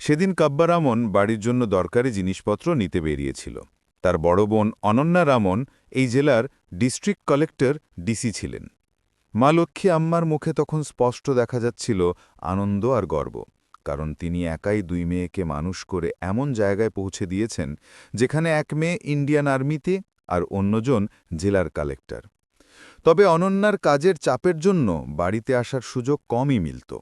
সেদিন কাব্বারামন বাড়ির জন্য দরকারি জিনিসপত্র নিতে বেরিয়েছিল। তার বড় বোন অনন্যা রামন এই জেলার ডিস্ট্রিক্ট কালেক্টর, ডিসি ছিলেন। মা লক্ষ্মী আম্মার মুখে তখন স্পষ্ট দেখা যাচ্ছিল আনন্দ আর গর্ব, কারণ তিনি একাই দুই মেয়েকে মানুষ করে এমন জায়গায় পৌঁছে দিয়েছেন যেখানে এক মেয়ে ইন্ডিয়ান আর্মিতে আর অন্যজন জেলার কালেক্টর। তবে অনন্যার কাজের চাপের জন্য বাড়িতে আসার সুযোগ কমই মিলত।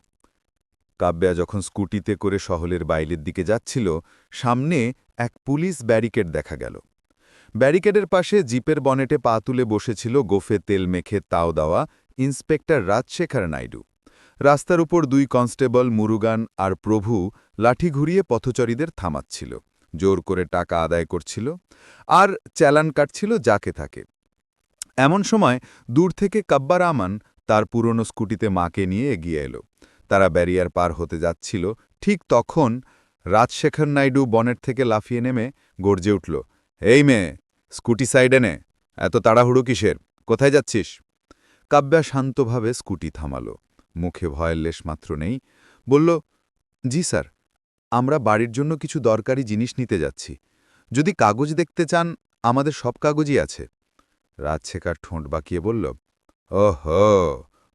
কাব্যা যখন স্কুটিতে করে শহরের বাইরের দিকে যাচ্ছিল, সামনে এক পুলিশ ব্যারিকেড দেখা গেল। ব্যারিকেডের পাশে জিপের বনেটে পা তুলে বসেছিল গোফে তেল মেখে তাও দেওয়া ইন্সপেক্টর রাজশেখর নাইডু। রাস্তার উপর দুই কনস্টেবল মুরুগান আর প্রভু লাঠি ঘুরিয়ে পথচরীদের থামাচ্ছিল, জোর করে টাকা আদায় করছিল আর চালান কাটছিল যাকে থাকে। এমন সময় দূর থেকে কাব্বার আমান তার পুরনো স্কুটিতে মাকে নিয়ে এগিয়ে এলো। তারা ব্যারিয়ার পার হতে যাচ্ছিল, ঠিক তখন রাজশেখর নাইডু বনের থেকে লাফিয়ে নেমে গর্জে উঠল, এই মেয়ে, স্কুটি সাইডে নে, এত তাড়াহুড়ো কিসের? কোথায় যাচ্ছিস? কাব্যা শান্তভাবে স্কুটি থামাল, মুখে ভয়ের লেশ মাত্র নেই, বলল, জি স্যার, আমরা বাড়ির জন্য কিছু দরকারি জিনিস নিতে যাচ্ছি, যদি কাগজ দেখতে চান, আমাদের সব কাগজই আছে। রাজশেখার ঠোঁট বাঁকিয়ে বলল, ওহো,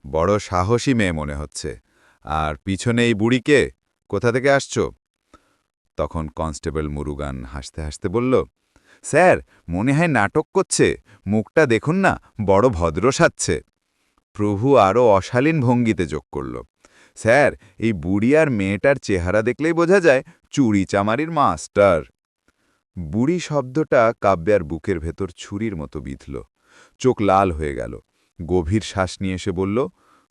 বড় সাহসী মেয়ে মনে হচ্ছে আর পিছনে এই বুড়িকে? কোথা থেকে আসছ? তখন কনস্টেবল মুরুগান হাসতে হাসতে বলল, স্যার, মনে হয় নাটক করছে। মুখটা দেখুন না, বড় ভদ্র সাচ্ছে প্রভু আরও অশালীন ভঙ্গিতে যোগ করল, স্যার, এই বুড়ি আর মেয়েটার চেহারা দেখলেই বোঝা যায় চুরি চামারির মাস্টার। বুড়ি শব্দটা কাব্যার বুকের ভেতর ছুরির মতো বিঁধল, চোখ লাল হয়ে গেল। গভীর শ্বাস নিয়ে এসে বলল,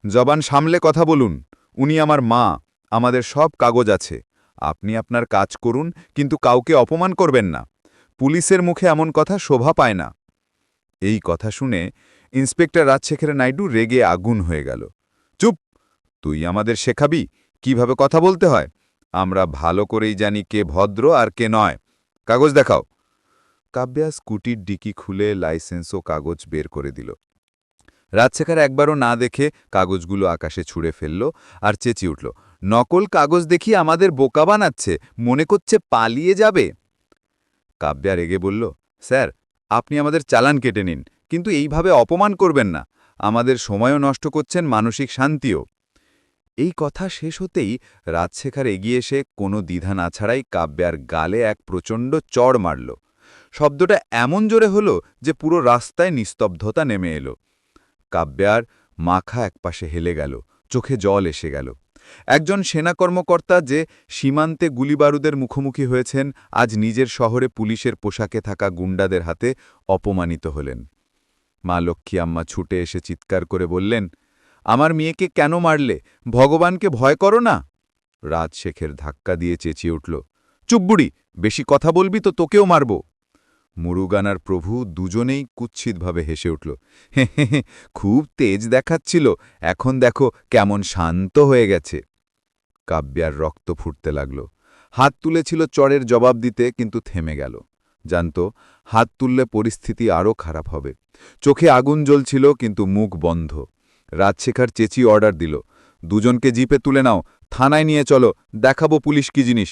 জবান সামলে কথা বলুন। উনি আমার মা, আমাদের সব কাগজ আছে। আপনি আপনার কাজ করুন, কিন্তু কাউকে অপমান করবেন না। পুলিশের মুখে এমন কথা শোভা পায় না। এই কথা শুনে ইন্সপেক্টর রাজশেখর নাইডু রেগে আগুন হয়ে গেল। চুপ! তুই আমাদের শেখাবি, কীভাবে কথা বলতে হয়? আমরা ভালো করেই জানি কে ভদ্র আর কে নয়। কাগজ দেখাও। কাব্যা স্কুটির ডিকি খুলে লাইসেন্স ও কাগজ বের করে দিল। রাজশেখর একবারও না দেখে কাগজগুলো আকাশে ছুঁড়ে ফেলল আর চেঁচিয়ে উঠল, নকল কাগজ দেখি আমাদের বোকা বানাচ্ছে, মনে করছে পালিয়ে যাবে? কাব্যা রেগে বলল, স্যার, আপনি আমাদের চালান কেটে নিন, কিন্তু এইভাবে অপমান করবেন না, আমাদের সময়ও নষ্ট করছেন, মানসিক শান্তিও। এই কথা শেষ হতেই রাজশেখার এগিয়ে এসে কোনো দ্বিধা না ছাড়াই কাব্যার গালে এক প্রচণ্ড চড় মারল। শব্দটা এমন জোরে হল যে পুরো রাস্তায় নিস্তব্ধতা নেমে এলো। কাব্যার মাখা একপাশে হেলে গেল, চোখে জল এসে গেল। একজন সেনা কর্মকর্তা যে সীমান্তে গুলিবারুদের মুখোমুখি হয়েছেন, আজ নিজের শহরে পুলিশের পোশাকে থাকা গুন্ডাদের হাতে অপমানিত হলেন। মা লক্ষ্মী আম্মা ছুটে এসে চিৎকার করে বললেন, আমার মেয়েকে কেন মারলে? ভগবানকে ভয় করো না? রাজশেখের ধাক্কা দিয়ে চেঁচিয়ে উঠল চুপবুড়ি বেশি কথা বলবি তো তোকেও মারব। মুরুগানার প্রভু দুজনেই কুৎসিতভাবে হেসে উঠল, হে খুব তেজ দেখাচ্ছিল। এখন দেখো কেমন শান্ত হয়ে গেছে। কাব্যার রক্ত ফুটতে লাগল। হাত তুলেছিল চরের জবাব দিতে, কিন্তু থেমে গেল। জানত, হাত তুললে পরিস্থিতি আরও খারাপ হবে। চোখে আগুন জ্বলছিল, কিন্তু মুখ বন্ধ। রাজশেখার চেঁচি অর্ডার দিল, দুজনকে জিপে তুলে নাও, থানায় নিয়ে চলো, দেখাবো পুলিশ কি জিনিস।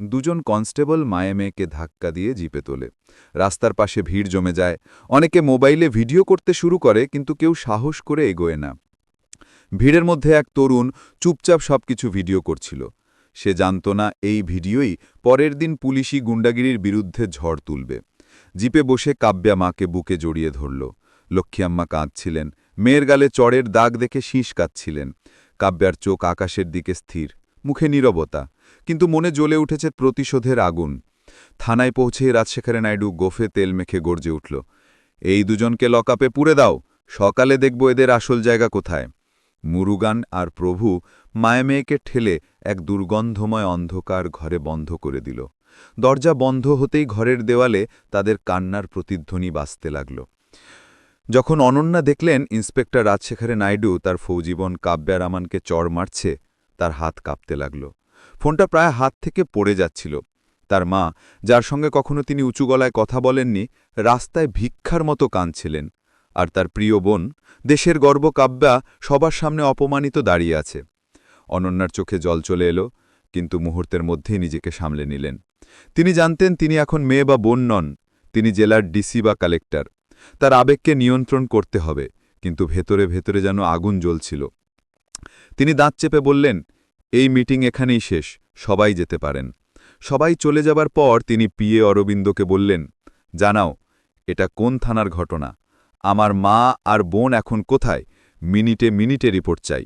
দুজন কনস্টেবল মায়ে মেয়েকে ধাক্কা দিয়ে জিপে তোলে। রাস্তার পাশে ভিড় জমে যায়। অনেকে মোবাইলে ভিডিও করতে শুরু করে, কিন্তু কেউ সাহস করে এগোয় না। ভিড়ের মধ্যে এক তরুণ চুপচাপ সবকিছু ভিডিও করছিল। সে জানত না এই ভিডিওই পরের দিন পুলিশি গুন্ডাগিরির বিরুদ্ধে ঝড় তুলবে। জিপে বসে কাব্যা মাকে বুকে জড়িয়ে ধরল। লক্ষ্মীআম্মা কাঁদছিলেন। মেয়ের গালে চড়ের দাগ দেখে শীষ কাঁদছিলেন। কাব্যার চোখ আকাশের দিকে স্থির। মুখে নীরবতা। কিন্তু মনে জ্বলে উঠেছে প্রতিশোধের আগুন। থানায় পৌঁছে রাজশেখরে নাইডু গোফে তেল মেখে গর্জে উঠল। এই দুজনকে লকআপে পুরে দাও, সকালে দেখব এদের আসল জায়গা কোথায়। মুরুগান আর প্রভু মায়ে মেয়েকে ঠেলে এক দুর্গন্ধময় অন্ধকার ঘরে বন্ধ করে দিল। দরজা বন্ধ হতেই ঘরের দেওয়ালে তাদের কান্নার প্রতিধ্বনি বাঁচতে লাগল। যখন অনন্যা দেখলেন ইন্সপেক্টর রাজশেখরে নাইডু তার ফৌজীবন কাব্যা রামানকে চড় মারছে, তার হাত কাঁপতে লাগল। ফোনটা প্রায় হাত থেকে পড়ে যাচ্ছিল। তার মা, যার সঙ্গে কখনো তিনি উঁচু গলায় কথা বলেননি, রাস্তায় ভিক্ষার মতো কাঁদছিলেন। আর তার প্রিয় বোন, দেশের গর্ব কাব্যা সবার সামনে অপমানিত দাঁড়িয়ে আছে। অনন্যার চোখে জল চলে এলো, কিন্তু মুহূর্তের মধ্যেই নিজেকে সামলে নিলেন। তিনি জানতেন তিনি এখন মেয়ে বা বোন নন, তিনি জেলার ডিসি বা কালেক্টর। তার আবেগকে নিয়ন্ত্রণ করতে হবে, কিন্তু ভেতরে ভেতরে যেন আগুন জ্বলছিল। তিনি দাঁত চেপে বললেন এই মিটিং এখানেই শেষ, সবাই যেতে পারেন। সবাই চলে যাবার পর তিনি পিএ অরবিন্দকে বললেন, জানাও, এটা কোন থানার ঘটনা? আমার মা আর বোন এখন কোথায়? মিনিটে মিনিটে রিপোর্ট চাই।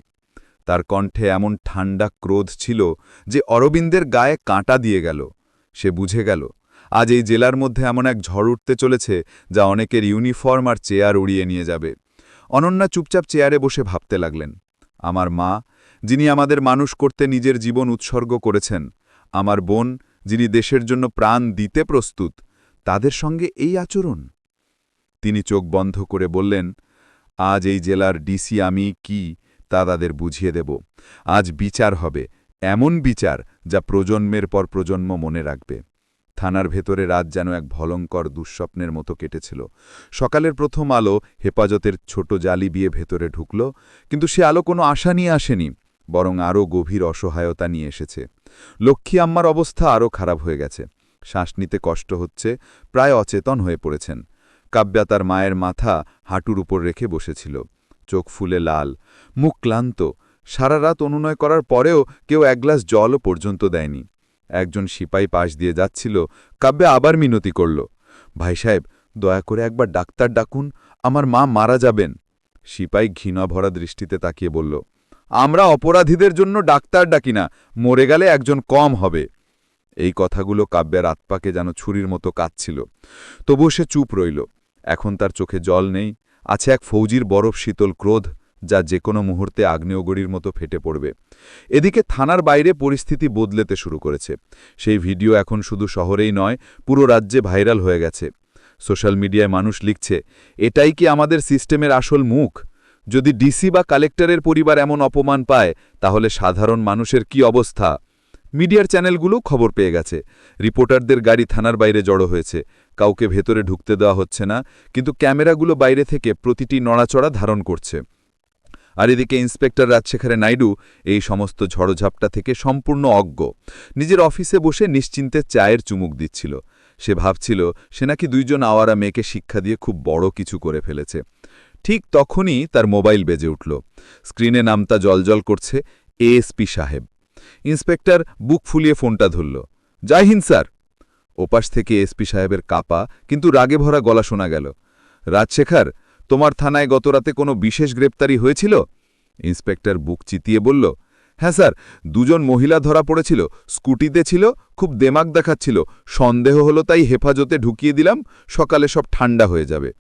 তার কণ্ঠে এমন ঠান্ডা ক্রোধ ছিল যে অরবিন্দের গায়ে কাঁটা দিয়ে গেল। সে বুঝে গেল, আজ এই জেলার মধ্যে এমন এক ঝড় উঠতে চলেছে যা অনেকের ইউনিফর্ম আর চেয়ার উড়িয়ে নিয়ে যাবে। অনন্যা চুপচাপ চেয়ারে বসে ভাবতে লাগলেন, আমার মা যিনি আমাদের মানুষ করতে নিজের জীবন উৎসর্গ করেছেন, আমার বোন, যিনি দেশের জন্য প্রাণ দিতে প্রস্তুত, তাদের সঙ্গে এই আচরণ। তিনি চোখ বন্ধ করে বললেন, আজ এই জেলার ডিসি আমি কি তা তাদের বুঝিয়ে দেব। আজ বিচার হবে, এমন বিচার যা প্রজন্মের পর প্রজন্ম মনে রাখবে। থানার ভেতরে রাত যেন এক ভলঙ্কর দুঃস্বপ্নের মতো কেটেছিল। সকালের প্রথম আলো হেফাজতের ছোট জালি বিয়ে ভেতরে ঢুকল, কিন্তু সে আলো কোনো আশা নিয়ে আসেনি। বরং আরও গভীর অসহায়তা নিয়ে এসেছে। লক্ষ্মী আম্মার অবস্থা আরও খারাপ হয়ে গেছে। শ্বাস নিতে কষ্ট হচ্ছে, প্রায় অচেতন হয়ে পড়েছেন। কাব্যা তার মায়ের মাথা হাঁটুর উপর রেখে বসেছিল। চোখ ফুলে লাল, মুখ ক্লান্ত। সারা রাত অনুনয় করার পরেও কেউ এক গ্লাস জলও পর্যন্ত দেয়নি। একজন সিপাই পাশ দিয়ে যাচ্ছিল, কাব্যে আবার মিনতি করল, ভাই সাহেব, দয়া করে একবার ডাক্তার ডাকুন, আমার মা মারা যাবেন। সিপাই ঘৃণা ভরা দৃষ্টিতে তাকিয়ে বলল আমরা অপরাধীদের জন্য ডাক্তার ডাকি না, মরে গেলে একজন কম হবে। এই কথাগুলো কাব্যের আত্মাকে যেন ছুরির মতো কাঁদছিল। তবুও সে চুপ রইল। এখন তার চোখে জল নেই, আছে এক ফৌজির বরফ শীতল ক্রোধ, যা যে কোনো মুহূর্তে আগ্নেয়গড়ির মতো ফেটে পড়বে। এদিকে থানার বাইরে পরিস্থিতি বদলেতে শুরু করেছে। সেই ভিডিও এখন শুধু শহরেই নয়, পুরো রাজ্যে ভাইরাল হয়ে গেছে। সোশ্যাল মিডিয়ায় মানুষ লিখছে, এটাই কি আমাদের সিস্টেমের আসল মুখ? যদি ডিসি বা কালেক্টরের পরিবার এমন অপমান পায়, তাহলে সাধারণ মানুষের কি অবস্থা? মিডিয়ার চ্যানেলগুলো খবর পেয়ে গেছে। রিপোর্টারদের গাড়ি থানার বাইরে জড়ো হয়েছে। কাউকে ভেতরে ঢুকতে দেওয়া হচ্ছে না, কিন্তু ক্যামেরাগুলো বাইরে থেকে প্রতিটি নড়াচড়া ধারণ করছে। আর এদিকে ইন্সপেক্টর রাজশেখরে নাইডু এই সমস্ত ঝড়ঝাপটা থেকে সম্পূর্ণ অজ্ঞ। নিজের অফিসে বসে নিশ্চিন্তে চায়ের চুমুক দিচ্ছিল। সে ভাবছিল, সে নাকি দুইজন আওয়ারা মেয়েকে শিক্ষা দিয়ে খুব বড় কিছু করে ফেলেছে। ঠিক তখনই তার মোবাইল বেজে উঠল। স্ক্রিনে নামতা জলজল করছে এএসপি সাহেব। ইন্সপেক্টর বুক ফুলিয়ে ফোনটা ধরল, জয় হিন্দ স্যার। ওপাশ থেকে এসপি সাহেবের কাপা, কিন্তু রাগে ভরা গলা শোনা গেল, রাজশেখর, তোমার থানায় গতরাতে কোনো বিশেষ গ্রেপ্তারি হয়েছিল? ইন্সপেক্টর বুক চিতিয়ে বলল হ্যাঁ স্যার, দুজন মহিলা ধরা পড়েছিল, স্কুটিতে ছিল, খুব দেমাক দেখাচ্ছিল, সন্দেহ হলো তাই হেফাজতে ঢুকিয়ে দিলাম, সকালে সব ঠান্ডা হয়ে যাবে।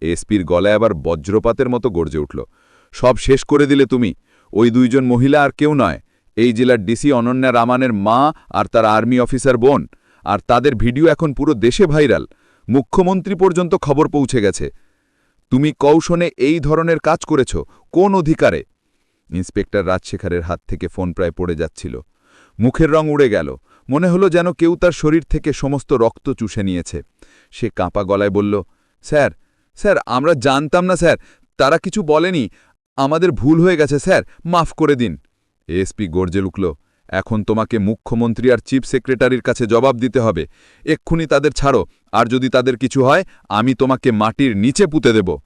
এসপির গলায় আবার বজ্রপাতের মতো গর্জে উঠল। সব শেষ করে দিলে তুমি। ওই দুইজন মহিলা আর কেউ নয়। এই জেলার ডিসি অনন্যা রামানের মা আর তার আর্মি অফিসার বোন। আর তাদের ভিডিও এখন পুরো দেশে ভাইরাল। মুখ্যমন্ত্রী পর্যন্ত খবর পৌঁছে গেছে। তুমি কৌশনে এই ধরনের কাজ করেছ। কোন অধিকারে? ইন্সপেক্টর রাজশেখরের হাত থেকে ফোন প্রায় পড়ে যাচ্ছিল। মুখের রং উড়ে গেল। মনে হলো যেন কেউ তার শরীর থেকে সমস্ত রক্ত চুষে নিয়েছে। সে কাঁপা গলায় বলল, স্যার স্যার, আমরা জানতাম না, স্যার। তারা কিছু বলেনি। আমাদের ভুল হয়ে গেছে, স্যার। মাফ করে দিন। এসপি গর্জে লুকল এখন তোমাকে মুখ্যমন্ত্রী আর চিফ সেক্রেটারির কাছে জবাব দিতে হবে। এক্ষুনি তাদের ছাড়ো। আর যদি তাদের কিছু হয়, আমি তোমাকে মাটির নিচে পুঁতে দেব।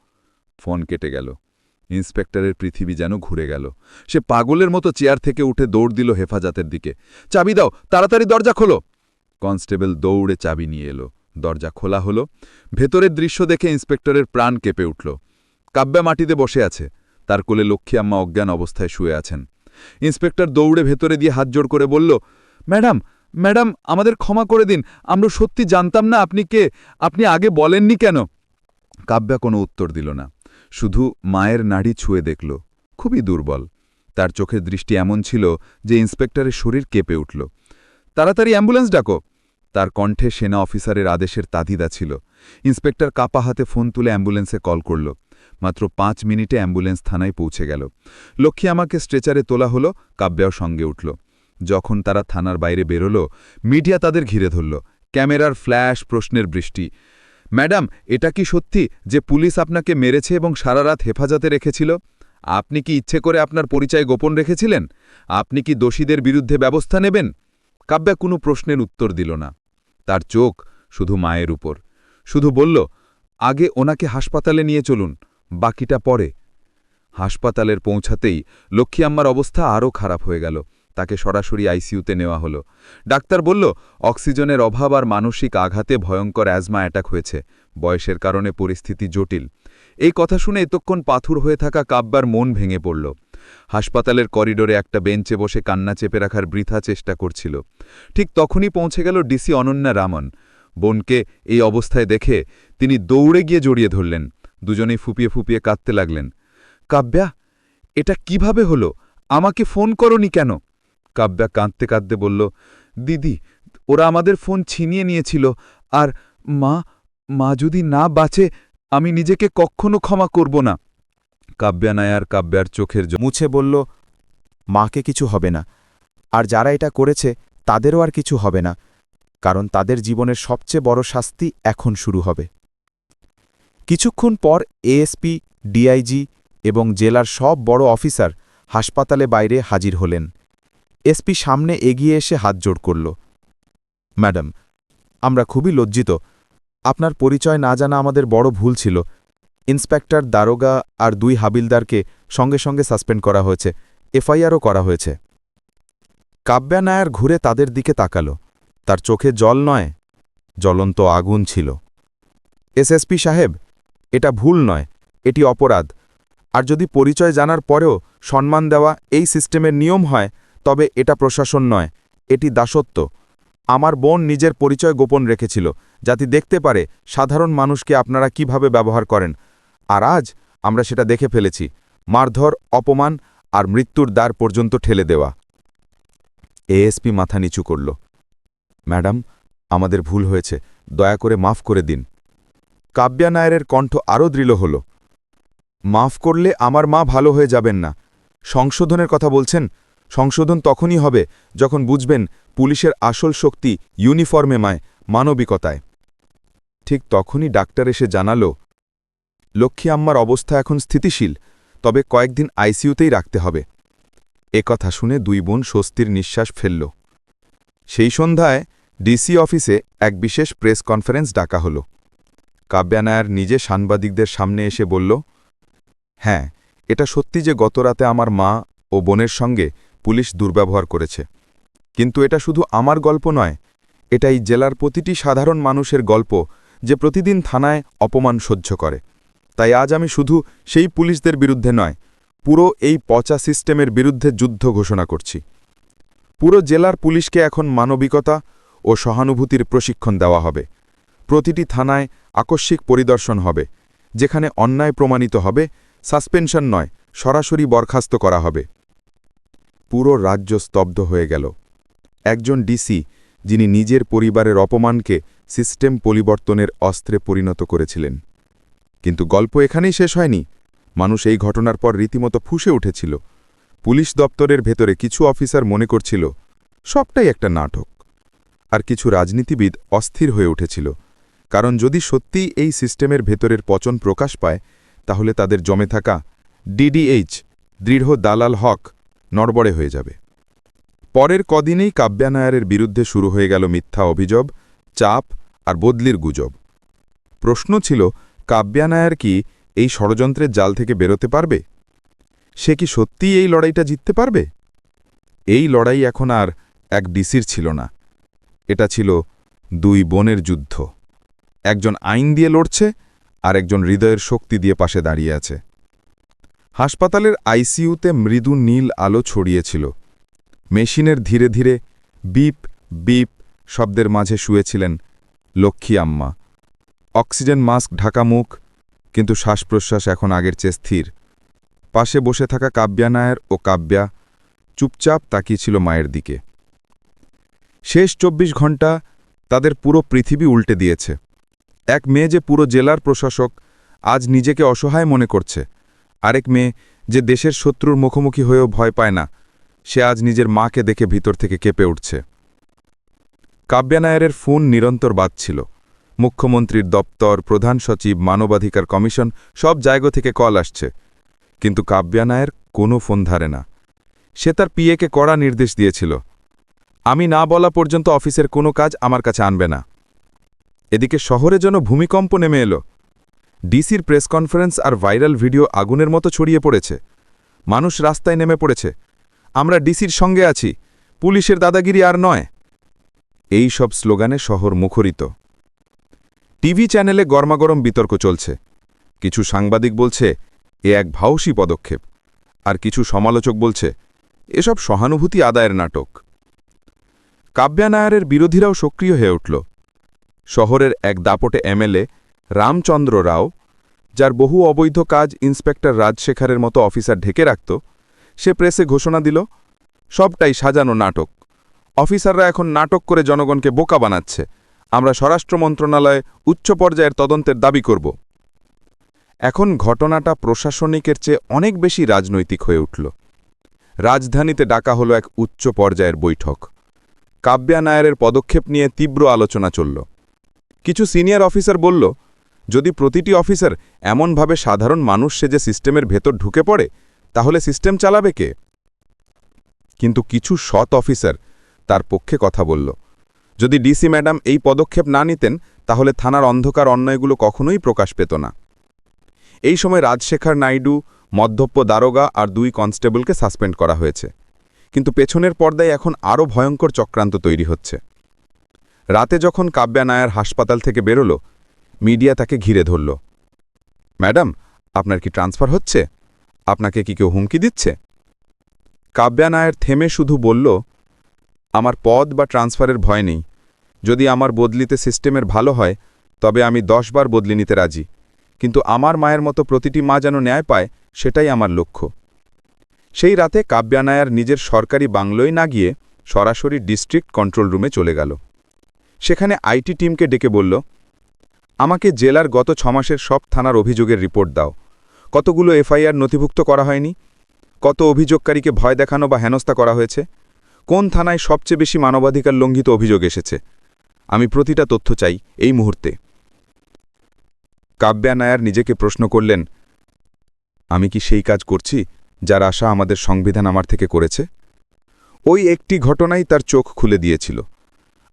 ফোন কেটে গেল। ইন্সপেক্টরের পৃথিবী যেন ঘুরে গেল। সে পাগলের মতো চেয়ার থেকে উঠে দৌড় দিল হেফাজতের দিকে। চাবি দাও, তাড়াতাড়ি দরজা খোলো। কনস্টেবল দৌড়ে চাবি নিয়ে এলো। দরজা খোলা হলো, ভেতরের দৃশ্য দেখে ইন্সপেক্টরের প্রাণ কেঁপে উঠল। কাব্যা মাটিতে বসে আছে, তার কোলে লক্ষ্মী আম্মা অজ্ঞান অবস্থায় শুয়ে আছেন। ইন্সপেক্টর দৌড়ে ভেতরে দিয়ে হাত জোড় করে বলল, ম্যাডাম ম্যাডাম, আমাদের ক্ষমা করে দিন, আমরা সত্যি জানতাম না আপনি কে, আপনি আগে বলেননি কেন? কাব্যা কোনো উত্তর দিল না, শুধু মায়ের নাড়ি ছুঁয়ে দেখল, খুবই দুর্বল। তার চোখের দৃষ্টি এমন ছিল যে ইন্সপেক্টরের শরীর কেঁপে উঠল। তাড়াতাড়ি অ্যাম্বুলেন্স ডাকো তার কণ্ঠে সেনা অফিসারের আদেশের তাদিদা ছিল। ইন্সপেক্টর কাপা হাতে ফোন তুলে অ্যাম্বুলেন্সে কল করল। মাত্র পাঁচ মিনিটে অ্যাম্বুলেন্স থানায় পৌঁছে গেল। লক্ষ্মী আমাকে স্ট্রেচারে তোলা হলো, কাব্যাও সঙ্গে উঠল। যখন তারা থানার বাইরে বেরোল, মিডিয়া তাদের ঘিরে ধরল। ক্যামেরার ফ্ল্যাশ, প্রশ্নের বৃষ্টি। ম্যাডাম, এটা কি সত্যি যে পুলিশ আপনাকে মেরেছে এবং সারা রাত হেফাজতে রেখেছিল? আপনি কি ইচ্ছে করে আপনার পরিচয় গোপন রেখেছিলেন? আপনি কি দোষীদের বিরুদ্ধে ব্যবস্থা নেবেন? কাব্যা কোনো প্রশ্নের উত্তর দিল না। তার চোখ শুধু মায়ের উপর। শুধু বলল, আগে ওনাকে হাসপাতালে নিয়ে চলুন, বাকিটা পরে। হাসপাতালের পৌঁছাতেই লক্ষ্মী আম্মার অবস্থা আরও খারাপ হয়ে গেল। তাকে সরাসরি আইসিইউতে নেওয়া হলো। ডাক্তার বলল, অক্সিজেনের অভাব আর মানসিক আঘাতে ভয়ঙ্কর অ্যাজমা অ্যাটাক হয়েছে। বয়সের কারণে পরিস্থিতি জটিল। এই কথা শুনে এতক্ষণ পাথুর হয়ে থাকা কাব্যার মন ভেঙে পড়ল। হাসপাতালের করিডোরে একটা বেঞ্চে বসে কান্না চেপে রাখার বৃথা চেষ্টা করছিল। ঠিক তখনই পৌঁছে গেল ডিসি অনন্যা রামন। বোনকে এই অবস্থায় দেখে তিনি দৌড়ে গিয়ে জড়িয়ে ধরলেন। দুজনেই ফুপিয়ে ফুপিয়ে কাঁদতে লাগলেন। কাব্যা, এটা কীভাবে হলো? আমাকে ফোন করনি কেন? কাব্যা কাঁদতে কাঁদতে বলল, দিদি, ওরা আমাদের ফোন ছিনিয়ে নিয়েছিল। আর মা মা যদি না বাঁচে, আমি নিজেকে কখনো ক্ষমা করব না। কাব্যা নায়ার কাব্যার চোখের মুছে বলল, মাকে কিছু হবে না। আর যারা এটা করেছে, তাদেরও আর কিছু হবে না। কারণ তাদের জীবনের সবচেয়ে বড় শাস্তি এখন শুরু হবে। কিছুক্ষণ পর এএসপি, ডিআইজি এবং জেলার সব বড় অফিসার হাসপাতালে বাইরে হাজির হলেন। এসপি সামনে এগিয়ে এসে হাত জোড় করল, ম্যাডাম, আমরা খুবই লজ্জিত। আপনার পরিচয় না জানা আমাদের বড় ভুল ছিল। ইন্সপেক্টর, দারোগা আর দুই হাবিলদারকে সঙ্গে সঙ্গে সাসপেন্ড করা হয়েছে, এফআইআরও করা হয়েছে। কাব্যা নায়ার ঘুরে তাদের দিকে তাকাল। তার চোখে জল নয়, জ্বলন্ত আগুন ছিল। এসএসপি সাহেব, এটা ভুল নয়, এটি অপরাধ। আর যদি পরিচয় জানার পরেও সম্মান দেওয়া এই সিস্টেমের নিয়ম হয়, তবে এটা প্রশাসন নয়, এটি দাসত্ব। আমার বোন নিজের পরিচয় গোপন রেখেছিল, যাতে দেখতে পারে সাধারণ মানুষকে আপনারা কীভাবে ব্যবহার করেন। আর আজ আমরা সেটা দেখে ফেলেছি, মারধর, অপমান আর মৃত্যুর দ্বার পর্যন্ত ঠেলে দেওয়া। এএসপি মাথা নিচু করল। ম্যাডাম, আমাদের ভুল হয়েছে, দয়া করে মাফ করে দিন। কাব্যা নায়ারের কণ্ঠ আরও দৃঢ় হল। মাফ করলে আমার মা ভালো হয়ে যাবেন না। সংশোধনের কথা বলছেন, সংশোধন তখনই হবে যখন বুঝবেন পুলিশের আসল শক্তি ইউনিফর্মে মায়, মানবিকতায়। ঠিক তখনই ডাক্তার এসে জানাল লক্ষ্মী আম্মার অবস্থা এখন স্থিতিশীল, তবে কয়েকদিন আইসিইউতেই রাখতে হবে। এ কথা শুনে দুই বোন স্বস্তির নিঃশ্বাস ফেলল। সেই সন্ধ্যায় ডিসি অফিসে এক বিশেষ প্রেস কনফারেন্স ডাকা হল। কাব্যানায়ার নিজে সাংবাদিকদের সামনে এসে বলল হ্যাঁ এটা সত্যি যে গতরাতে আমার মা ও বোনের সঙ্গে পুলিশ দুর্ব্যবহার করেছে। কিন্তু এটা শুধু আমার গল্প নয়, এটাই জেলার প্রতিটি সাধারণ মানুষের গল্প যে প্রতিদিন থানায় অপমান সহ্য করে। তাই আজ আমি শুধু সেই পুলিশদের বিরুদ্ধে নয়, পুরো এই পচা সিস্টেমের বিরুদ্ধে যুদ্ধ ঘোষণা করছি। পুরো জেলার পুলিশকে এখন মানবিকতা ও সহানুভূতির প্রশিক্ষণ দেওয়া হবে। প্রতিটি থানায় আকস্মিক পরিদর্শন হবে, যেখানে অন্যায় প্রমাণিত হবে, সাসপেনশন নয়, সরাসরি বরখাস্ত করা হবে। পুরো রাজ্য স্তব্ধ হয়ে গেল। একজন ডিসি, যিনি নিজের পরিবারের অপমানকে সিস্টেম পরিবর্তনের অস্ত্রে পরিণত করেছিলেন। কিন্তু গল্প এখানেই শেষ হয়নি। মানুষ এই ঘটনার পর রীতিমতো ফুসে উঠেছিল। পুলিশ দপ্তরের ভেতরে কিছু অফিসার মনে করছিল, সবটাই একটা নাটক। আর কিছু রাজনীতিবিদ অস্থির হয়ে উঠেছিল, কারণ যদি সত্যিই এই সিস্টেমের ভেতরের পচন প্রকাশ পায়, তাহলে তাদের জমে থাকা ডিডিএইচ, দৃঢ় দালাল হক, নড়বড়ে হয়ে যাবে। পরের কদিনেই কাব্যানায়ারের বিরুদ্ধে শুরু হয়ে গেল মিথ্যা অভিযোগ, চাপ আর বদলির গুজব। প্রশ্ন ছিল কাব্যানায়ার কি এই ষড়যন্ত্রের জাল থেকে বেরোতে পারবে? সে কি সত্যিই এই লড়াইটা জিততে পারবে? এই লড়াই এখন আর এক ডিসির ছিল না। এটা ছিল দুই বোনের যুদ্ধ। একজন আইন দিয়ে লড়ছে, আর একজন হৃদয়ের শক্তি দিয়ে পাশে দাঁড়িয়ে আছে। হাসপাতালের আইসিইউতে মৃদু নীল আলো ছড়িয়েছিল। মেশিনের ধীরে ধীরে বিপ বিপ শব্দের মাঝে শুয়েছিলেন লক্ষ্মী আম্মা। অক্সিজেন মাস্ক ঢাকা মুখ, কিন্তু শ্বাসপ্রশ্বাস এখন আগের চেয়ে স্থির। পাশে বসে থাকা কাব্যা নায়ার ও কাব্যা চুপচাপ তাকিয়েছিল মায়ের দিকে। শেষ চব্বিশ ঘণ্টা তাদের পুরো পৃথিবী উল্টে দিয়েছে। এক মেয়ে যে পুরো জেলার প্রশাসক, আজ নিজেকে অসহায় মনে করছে। আরেক মেয়ে যে দেশের শত্রুর মুখোমুখি হয়েও ভয় পায় না, সে আজ নিজের মাকে দেখে ভিতর থেকে কেঁপে উঠছে। কাব্যা নায়ারের ফোন নিরন্তর বাজছিল। মুখ্যমন্ত্রীর দপ্তর, প্রধান সচিব, মানবাধিকার কমিশন, সব জায়গা থেকে কল আসছে। কিন্তু কাব্যা নায়ের কোনো ফোন ধারে না। সে তার পিএকে কড়া নির্দেশ দিয়েছিল। আমি না বলা পর্যন্ত অফিসের কোনো কাজ আমার কাছে আনবে না। এদিকে শহরে যেন ভূমিকম্প নেমে এলো। ডিসির প্রেস কনফারেন্স আর ভাইরাল ভিডিও আগুনের মতো ছড়িয়ে পড়েছে। মানুষ রাস্তায় নেমে পড়েছে। আমরা ডিসির সঙ্গে আছি। পুলিশের দাদাগিরি আর নয়। এই সব স্লোগানে শহর মুখরিত। টিভি চ্যানেলে গরমাগরম বিতর্ক চলছে। কিছু সাংবাদিক বলছে, এ এক ভাউসী পদক্ষেপ। আর কিছু সমালোচক বলছে, এসব সহানুভূতি আদায়ের নাটক। কাব্যা নায়ারের বিরোধীরাও সক্রিয় হয়ে উঠল। শহরের এক দাপটে এমএলএ রামচন্দ্র রাও, যার বহু অবৈধ কাজ ইন্সপেক্টর রাজশেখারের মতো অফিসার ঢেকে রাখত, সে প্রেসে ঘোষণা দিল, সবটাই সাজানো নাটক। অফিসাররা এখন নাটক করে জনগণকে বোকা বানাচ্ছে। আমরা স্বরাষ্ট্র মন্ত্রণালয়ে উচ্চ পর্যায়ের তদন্তের দাবি করব। এখন ঘটনাটা প্রশাসনিকের চেয়ে অনেক বেশি রাজনৈতিক হয়ে উঠল। রাজধানীতে ডাকা হলো এক উচ্চ পর্যায়ের বৈঠক। কাব্যা নায়ারের পদক্ষেপ নিয়ে তীব্র আলোচনা চলল। কিছু সিনিয়র অফিসার বলল, যদি প্রতিটি অফিসার এমনভাবে সাধারণ মানুষ সেজে সিস্টেমের ভেতর ঢুকে পড়ে, তাহলে সিস্টেম চালাবে কে? কিন্তু কিছু সৎ অফিসার তার পক্ষে কথা বলল যদি ডিসি ম্যাডাম এই পদক্ষেপ না নিতেন, তাহলে থানার অন্ধকার অন্যায়গুলো কখনোই প্রকাশ পেত না। এই সময় রাজশেখর নাইডু, মধ্যপ্প দারোগা আর দুই কনস্টেবলকে সাসপেন্ড করা হয়েছে। কিন্তু পেছনের পর্দায় এখন আরও ভয়ঙ্কর চক্রান্ত তৈরি হচ্ছে। রাতে যখন কাব্যা নায়ার হাসপাতাল থেকে বেরোল, মিডিয়া তাকে ঘিরে ধরল। ম্যাডাম, আপনার কি ট্রান্সফার হচ্ছে? আপনাকে কি কেউ হুমকি দিচ্ছে? কাব্যা নায়ার থেমে শুধু বলল আমার পদ বা ট্রান্সফারের ভয় নেই। যদি আমার বদলিতে সিস্টেমের ভালো হয়, তবে আমি দশবার বদলি নিতে রাজি। কিন্তু আমার মায়ের মতো প্রতিটি মা যেন ন্যায় পায়, সেটাই আমার লক্ষ্য। সেই রাতে কাব্যা নায়ার নিজের সরকারি বাংলোয় না গিয়ে সরাসরি ডিস্ট্রিক্ট কন্ট্রোল রুমে চলে গেল। সেখানে আইটি টিমকে ডেকে বলল, আমাকে জেলার গত ছমাসের সব থানার অভিযোগের রিপোর্ট দাও। কতগুলো এফআইআর নথিভুক্ত করা হয়নি? কত অভিযোগকারীকে ভয় দেখানো বা হেনস্থা করা হয়েছে? কোন থানায় সবচেয়ে বেশি মানবাধিকার লঙ্ঘিত অভিযোগ এসেছে? আমি প্রতিটা তথ্য চাই এই মুহূর্তে। কাব্যা নায়ার নিজেকে প্রশ্ন করলেন, আমি কি সেই কাজ করছি যার আশা আমাদের সংবিধান আমার থেকে করেছে? ওই একটি ঘটনাই তার চোখ খুলে দিয়েছিল।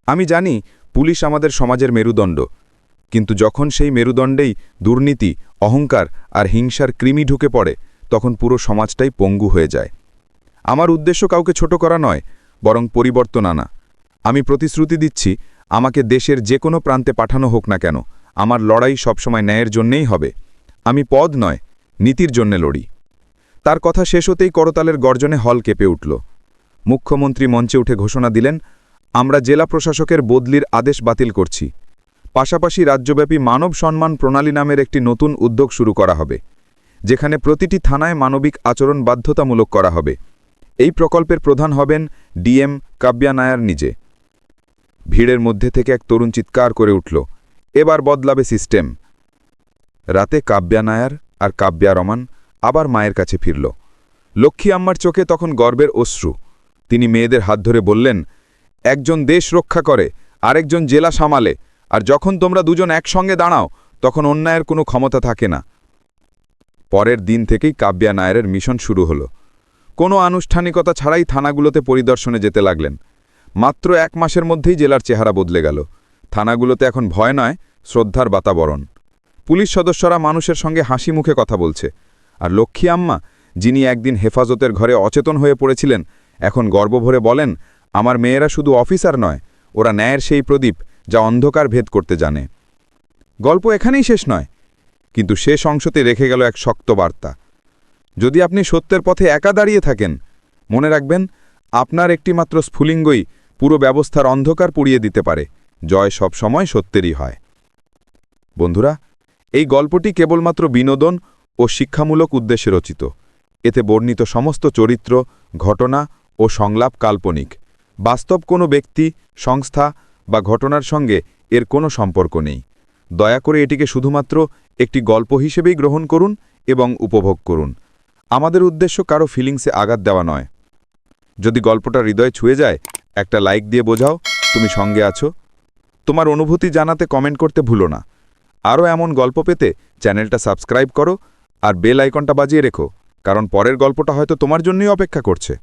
আমি জানি পুলিশ আমাদের সমাজের মেরুদণ্ড, কিন্তু যখন সেই মেরুদণ্ডেই দুর্নীতি, অহংকার আর হিংসার কৃমি ঢুকে পড়ে, তখন পুরো সমাজটাই পঙ্গু হয়ে যায়। আমার উদ্দেশ্য কাউকে ছোট করা নয় বরং পরিবর্তন আনা। আমি প্রতিশ্রুতি দিচ্ছি, আমাকে দেশের যে কোনো প্রান্তে পাঠানো হোক না কেন, আমার লড়াই সবসময় ন্যায়ের জন্যেই হবে। আমি পদ নয়, নীতির জন্যে লড়ি। তার কথা শেষ হতেই করতালের গর্জনে হল কেঁপে উঠল। মুখ্যমন্ত্রী মঞ্চে উঠে ঘোষণা দিলেন, আমরা জেলা প্রশাসকের বদলির আদেশ বাতিল করছি। পাশাপাশি রাজ্যব্যাপী মানব সম্মান প্রণালী নামের একটি নতুন উদ্যোগ শুরু করা হবে, যেখানে প্রতিটি থানায় মানবিক আচরণ বাধ্যতামূলক করা হবে। এই প্রকল্পের প্রধান হবেন ডিএম কাব্যা নায়ার নিজে। ভিড়ের মধ্যে থেকে এক তরুণ চিৎকার করে উঠল, এবার বদলাবে সিস্টেম। রাতে কাব্যা নায়ার আর কাব্যা রমান আবার মায়ের কাছে ফিরল। লক্ষ্মী আম্মার চোখে তখন গর্বের অশ্রু। তিনি মেয়েদের হাত ধরে বললেন, একজন দেশ রক্ষা করে, আরেকজন জেলা সামালে, আর যখন তোমরা দুজন একসঙ্গে দাঁড়াও, তখন অন্যায়ের কোনো ক্ষমতা থাকে না। পরের দিন থেকেই কাব্যা নায়ারের মিশন শুরু হলো। কোনো আনুষ্ঠানিকতা ছাড়াই থানাগুলোতে পরিদর্শনে যেতে লাগলেন। মাত্র এক মাসের মধ্যেই জেলার চেহারা বদলে গেল। থানাগুলোতে এখন ভয় নয়, শ্রদ্ধার বাতাবরণ। পুলিশ সদস্যরা মানুষের সঙ্গে হাসি মুখে কথা বলছে। আর লক্ষ্মী আম্মা, যিনি একদিন হেফাজতের ঘরে অচেতন হয়ে পড়েছিলেন, এখন গর্বভরে বলেন, আমার মেয়েরা শুধু অফিসার নয়, ওরা ন্যায়ের সেই প্রদীপ যা অন্ধকার ভেদ করতে জানে। গল্প এখানেই শেষ নয়, কিন্তু শেষ অংশতে রেখে গেল এক শক্ত বার্তা। যদি আপনি সত্যের পথে একা দাঁড়িয়ে থাকেন, মনে রাখবেন, আপনার একটিমাত্র স্ফুলিঙ্গই পুরো ব্যবস্থার অন্ধকার পুড়িয়ে দিতে পারে। জয় সব সময় সত্যেরই হয়। বন্ধুরা, এই গল্পটি কেবলমাত্র বিনোদন ও শিক্ষামূলক উদ্দেশ্যে রচিত। এতে বর্ণিত সমস্ত চরিত্র, ঘটনা ও সংলাপ কাল্পনিক। বাস্তব কোনো ব্যক্তি, সংস্থা বা ঘটনার সঙ্গে এর কোনো সম্পর্ক নেই। দয়া করে এটিকে শুধুমাত্র একটি গল্প হিসেবেই গ্রহণ করুন এবং উপভোগ করুন। আমাদের উদ্দেশ্য কারও ফিলিংসে আঘাত দেওয়া নয়। যদি গল্পটা হৃদয়ে ছুঁয়ে যায়, একটা লাইক দিয়ে বোঝাও, তুমি সঙ্গে আছো। তোমার অনুভূতি জানাতে কমেন্ট করতে ভুলো না। আরও এমন গল্প পেতে চ্যানেলটা সাবস্ক্রাইব করো আর বেল আইকনটা বাজিয়ে রেখো, কারণ পরের গল্পটা হয়তো তোমার জন্যই অপেক্ষা করছে।